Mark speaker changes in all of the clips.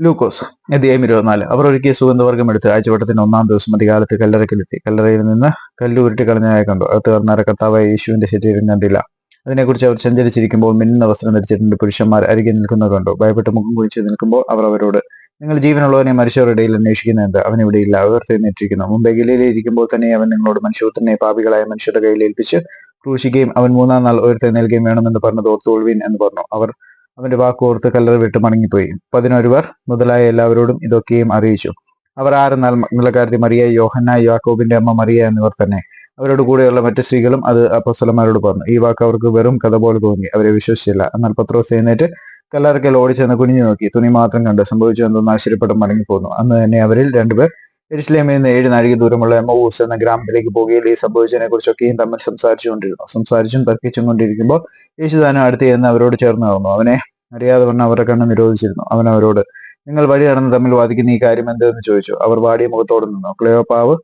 Speaker 1: ലൂക്കോസ് അധ്യായം ഇരുപത്തിനാല്. അവർ ഒരുക്കിയ സുഗന്ധവർഗം എടുത്ത് ആഴ്ചവട്ടത്തിന് ഒന്നാം ദിവസം അധികാലത്ത് കല്ലറക്കിലെത്തി കല്ലറയിൽ നിന്ന് കല്ല് ഉരുട്ടി കളഞ്ഞതായി കണ്ടു. അത് തീർന്നാര കർത്താവായ യേശുവിന്റെ ശരീരം കണ്ടില്ല അതിനെക്കുറിച്ച് അവർ സഞ്ചരിച്ചിരിക്കുമ്പോൾ മിന്നുന്ന വസ്ത്രം ധരിച്ചിട്ടുണ്ട് പുരുഷന്മാർ. അരികെ നിൽക്കുന്നത് കണ്ടു. ഭയപ്പെട്ട് മുഖം കുഴിച്ച് നിൽക്കുമ്പോൾ അവർ അവരോട് നിങ്ങൾ ജീവനുള്ളവനെ മനുഷ്യരുടെ ഇടയിൽ അന്വേഷിക്കുന്നുണ്ട്. അവൻ ഇവിടെ ഇല്ല ഉയർത്തെഴുന്നേറ്റിരിക്കുന്നു മുമ്പേ ഗലയിലെ ഇരിക്കുമ്പോൾ തന്നെ അവൻ നിങ്ങളോട് മനുഷ്യത്തിനെ പാപികളായ മനുഷ്യരുടെ കയ്യിൽ ഏൽപ്പിച്ച് ക്രൂശിക്കുകയും അവൻ മൂന്നാം നാൾ ഉയർത്തെഴുന്നേൽക്കുകയും വേണമെന്ന് പറഞ്ഞത് ഓർത്തോൾവീൻ എന്ന് പറഞ്ഞു. അവർ അവന്റെ വാക്കോർത്ത് കല്ലറ വിട്ട് മടങ്ങിപ്പോയി. പതിനൊരുവർ മുതലായ എല്ലാവരോടും ഇതൊക്കെയും അറിയിച്ചു. അവർ ആരെന്നാൽ മംഗളകാരത്തി മറിയ യോഹന്ന യാക്കോബിന്റെ അമ്മ മറിയ എന്നിവർ തന്നെ. അവരോട് കൂടെയുള്ള മറ്റു സ്ത്രീകളും അത് അപ്പസ്വലന്മാരോട് പറഞ്ഞു. ഈ വാക്ക് അവർക്ക് വെറും കഥ പോലെ തോന്നി. അവരെ വിശ്വസിച്ചില്ല. എന്നാൽ പത്രോസ് എഴുന്നേറ്റ് കല്ലറക്കൽ ഓടിച്ചെന്ന് കുനിഞ്ഞു നോക്കി. തുണി മാത്രം കണ്ട് സംഭവിച്ചു എന്തെന്ന് ആശ്ചര്യപ്പെട്ട് മടങ്ങിപ്പോന്നു. അന്ന് തന്നെ അവരിൽ രണ്ടുപേർ എരിശ്ലേമിൽ നിന്ന് ഏഴ് നാഴിക ദൂരമുള്ള എമ്മൂസ് എന്ന ഗ്രാമത്തിലേക്ക് പോകുകയിൽ ഈ സംഭവിച്ചതിനെ കുറിച്ചൊക്കെയും തമ്മിൽ സംസാരിച്ചുകൊണ്ടിരുന്നു. സംസാരിച്ചും തർക്കിച്ചും കൊണ്ടിരിക്കുമ്പോൾ യേശുദാനം അടുത്ത് ചെന്ന് അവരോട് ചേർന്ന് നടന്നു അവനെ അറിയാതെ പറഞ്ഞ അവരുടെ കണ്ണ് നിരോധിച്ചിരുന്നു. അവൻ അവരോട് നിങ്ങൾ വഴി നടന്ന് തമ്മിൽ വാദിക്കുന്ന ഈ കാര്യം എന്തെന്ന് ചോദിച്ചു. അവർ വാടിയ മുഖത്തോട് നിന്നു. ക്ലയോപാവ്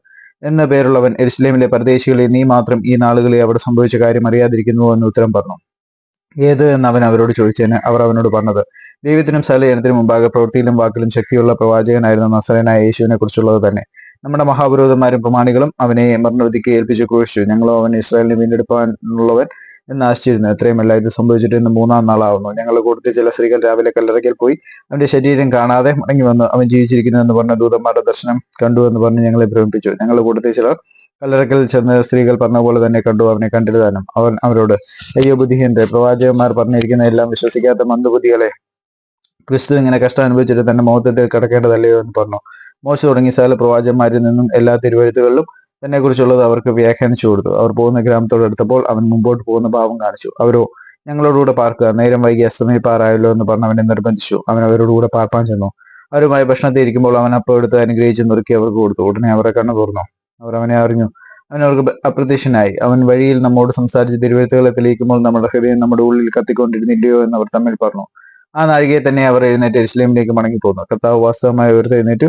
Speaker 1: എന്ന പേരുള്ളവൻ എരിസ്ലേമിലെ പരദേശികളെ നീ മാത്രം ഈ നാളുകളിൽ അവിടെ സംഭവിച്ച കാര്യം അറിയാതിരിക്കുന്നുവോ? എന്ന് ഉത്തരം പറഞ്ഞു. ഏത് എന്ന് അവൻ അവരോട് ചോദിച്ചതിന് അവർ അവനോട് പറഞ്ഞത് ദൈവത്തിനും സലയനത്തിനും മുമ്പാകെ പ്രവൃത്തിയിലും വാക്കിലും ശക്തിയുള്ള പ്രവാചകനായിരുന്ന നസറനായ യേശുവിനെ കുറിച്ചുള്ളത് തന്നെ. നമ്മുടെ മഹാപുരോഹിതന്മാരും പ്രമാണികളും അവനെ മരണവിധിക്ക് ഏൽപ്പിച്ച് ക്രൂശിച്ചു ഞങ്ങളോ അവൻ ഇസ്രായേലിനെ വീണ്ടെടുപ്പാനുള്ളവൻ എന്ന് ആശിച്ചിരുന്നു എത്രയുമല്ല ഇത് സംഭവിച്ചിട്ട് ഇന്ന് മൂന്നാം നാളാവുന്നു. ഞങ്ങൾ കൂട്ടത്തിൽ ചില സ്ത്രീകൾ രാവിലെ കല്ലറയ്ക്കൽ പോയി. അവന്റെ ശരീരം കാണാതെ മടങ്ങി വന്നു. അവൻ ജീവിച്ചിരിക്കുന്നു എന്ന് പറഞ്ഞ ദൂതന്മാരുടെ ദർശനം കണ്ടു എന്ന് പറഞ്ഞ് ഞങ്ങളെ ഭ്രമിപ്പിച്ചു. ഞങ്ങൾ കൂട്ടത്തിൽ ചിലർ കല്ലറക്കൽ ചെന്ന് സ്ത്രീകൾ പറഞ്ഞ പോലെ തന്നെ കണ്ടു. അവനെ കണ്ടിരുതാനും അവൻ അവരോട് അയ്യോ ബുദ്ധിഹീന്റെ പ്രവാചകന്മാർ പറഞ്ഞിരിക്കുന്ന എല്ലാം വിശ്വസിക്കാത്ത മന്ദബുദ്ധികളെ ക്രിസ്തു ഇങ്ങനെ കഷ്ടം അനുഭവിച്ചിട്ട് തന്നെ മുഖത്തിട്ട് കിടക്കേണ്ടതല്ലയോ? എന്ന് പറഞ്ഞു. മോശം തുടങ്ങി സകല പ്രവാചകന്മാരിൽ നിന്നും എല്ലാ തിരുവഴുത്തുകളിലും തന്നെ കുറിച്ചുള്ളത് അവർക്ക് വ്യാഖ്യാനിച്ചു കൊടുത്തു. അവർ പോകുന്ന ഗ്രാമത്തോട് അടുത്തപ്പോൾ അവൻ മുമ്പോട്ട് പോകുന്ന ഭാവം കാണിച്ചു. അവരോ ഞങ്ങളോടുകൂടെ പാർക്കുക. നേരം വൈകി അസ്തമയപ്പാറായല്ലോ എന്ന് പറഞ്ഞ് അവനെ നിർബന്ധിച്ചു. അവൻ അവരോടുകൂടെ പാർപ്പാൻ ചെന്നു. അവരുമായി ഭക്ഷണത്തിൽ ഇരിക്കുമ്പോൾ അവൻ അപ്പം എടുത്ത് അനുഗ്രഹിച്ച് നുറുക്കി അവർക്ക് കൊടുത്തു. ഉടനെ അവരെ കണ്ണു തുറന്നു. അവർ അവനെ അറിഞ്ഞു. അവൻ അവർക്ക് അപ്രത്യക്ഷനായി. അവൻ വഴിയിൽ നമ്മോട് സംസാരിച്ച് തിരുവഴുത്തുകളെ തെളിയിക്കുമ്പോൾ നമ്മുടെ ഹൃദയം നമ്മുടെ ഉള്ളിൽ കത്തിക്കൊണ്ടിരുന്നില്ലയോ എന്ന് അവർ തമ്മിൽ പറഞ്ഞു. ആ നാഴികയെ തന്നെ അവർ എഴുന്നേറ്റ് ഇസ്ലാമിലേക്ക് പോകുന്നു കർത്താവ് വാസ്തവമായി ഉയർത്ത് എഴുന്നേറ്റ്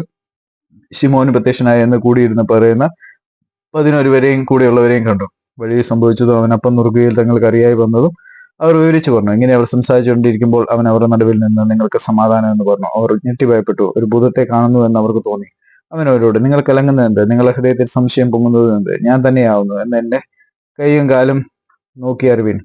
Speaker 1: ശിമോന് പ്രത്യക്ഷനായി എന്ന് കൂടിയിരുന്ന് പറയുന്ന പതിനൊരുവരെയും കൂടെയുള്ളവരെയും കണ്ടു. വഴി സംഭവിച്ചതും അവനപ്പം നുറുകയിൽ തങ്ങൾക്ക് അറിയായി വന്നതും അവർ വിവരിച്ചു പറഞ്ഞു. ഇങ്ങനെ അവർ സംസാരിച്ചുകൊണ്ടിരിക്കുമ്പോൾ അവൻ അവരുടെ നടുവിൽ നിന്ന് നിങ്ങൾക്ക് സമാധാനം എന്ന് പറഞ്ഞു. അവർ ഞെട്ടി ഭയപ്പെട്ടു. ഒരു ഭൂതത്തെ കാണുന്നു എന്ന് അവർക്ക് തോന്നി. അവൻ അവരോട് നിങ്ങൾ കലങ്ങുന്നത് എന്ത്? നിങ്ങളുടെ ഹൃദയത്തിൽ സംശയം പൊങ്ങുന്നത് എന്ത്? ഞാൻ തന്നെയാവുന്നു. എന്ന് എന്റെ കൈയും കാലും നോക്കി അറിവിൻ.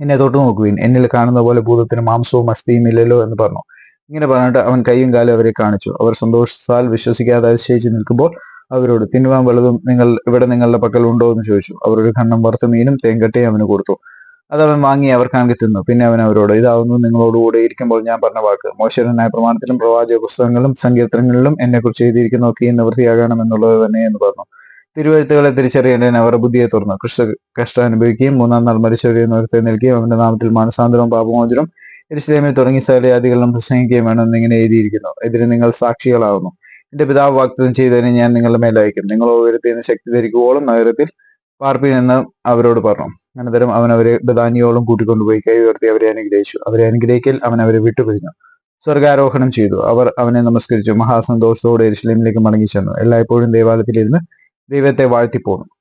Speaker 1: എന്നെ തൊട്ടു നോക്കുവിൻ എന്നിൽ കാണുന്ന പോലെ ഭൂതത്തിന് മാംസവും അസ്ഥിയും ഇല്ലല്ലോ എന്ന് പറഞ്ഞു. ഇങ്ങനെ പറഞ്ഞിട്ട് അവൻ കൈയും കാലും അവരെ കാണിച്ചു. അവർ സന്തോഷത്താൽ വിശ്വസിക്കാതെ അതിശയിച്ച് നിൽക്കുമ്പോൾ അവരോട് തിന്നുവാൻ വല്ലതും നിങ്ങൾ ഇവിടെ നിങ്ങളുടെ പക്കൽ ഉണ്ടോ? എന്ന് ചോദിച്ചു. അവരൊരു കണ്ണം വറുത്ത മീനും തേങ്കട്ടയും അവന് കൊടുത്തു. അത് അവൻ വാങ്ങി അവർ അവർക്കാണെങ്കിൽ തിന്നു. പിന്നെ അവൻ അവരോട് ഇതാവുന്നു നിങ്ങളോടുകൂടെ ഇരിക്കുമ്പോൾ ഞാൻ പറഞ്ഞ വാക്ക്. മോശരനായ പ്രമാണത്തിലും പ്രവാചക പുസ്തകങ്ങളിലും സങ്കീർത്തനങ്ങളിലും എന്നെ കുറിച്ച് എഴുതിയിരിക്കുന്നതൊക്കെ നിവൃത്തിയാകണം എന്നുള്ളത് തന്നെ എന്ന് പറഞ്ഞു. തിരുവഴുത്തുകളെ തിരിച്ചറിയേണ്ടതിന് അവർ ബുദ്ധിയെ തുറന്നു. കൃഷ്ണ കഷ്ടം അനുഭവിക്കുകയും മൂന്നാം നാൾ മരിച്ചവരെ നിർത്തി നൽകുകയും അവന്റെ നാമത്തിൽ മാനസാന്തരവും പാപമോചനവും എരിശിലേമിൽ തുടങ്ങി സകലജാതികളിലും പ്രസംഗിക്കുകയും വേണമെന്ന് ഇങ്ങനെ എഴുതിയിരിക്കുന്നു. എതിര് നിങ്ങൾ സാക്ഷികളാവുന്നു. എന്റെ പിതാവ് വാഗ്ദത്തം ചെയ്തതിന് ഞാൻ നിങ്ങളുടെ മേലയക്കും നിങ്ങൾ ഉയരത്തിൽ നിന്ന് ശക്തി ധരിക്കുവോളം നഗരത്തിൽ പാർപ്പിനെന്ന് അവരോട് പറഞ്ഞു. അനന്തരം അവൻ അവരെ ബദാനിയോളം കൂട്ടിക്കൊണ്ടുപോയി കൈ ഉയർത്തി അവരെ അനുഗ്രഹിച്ചു. അവരെ അനുഗ്രഹിക്കൽ അവൻ അവരെ വിട്ടുപിരിഞ്ഞു. സ്വർഗാരോഹണം ചെയ്തു. അവർ അവനെ നമസ്കരിച്ചു. മഹാസന്തോഷത്തോടെ ഇരുസ്ലേമിലേക്ക് മടങ്ങി ചെന്നു എല്ലായ്പ്പോഴും ദേവാലയത്തിലിരുന്ന് ദൈവത്തെ വാഴ്ത്തിപ്പോന്നു.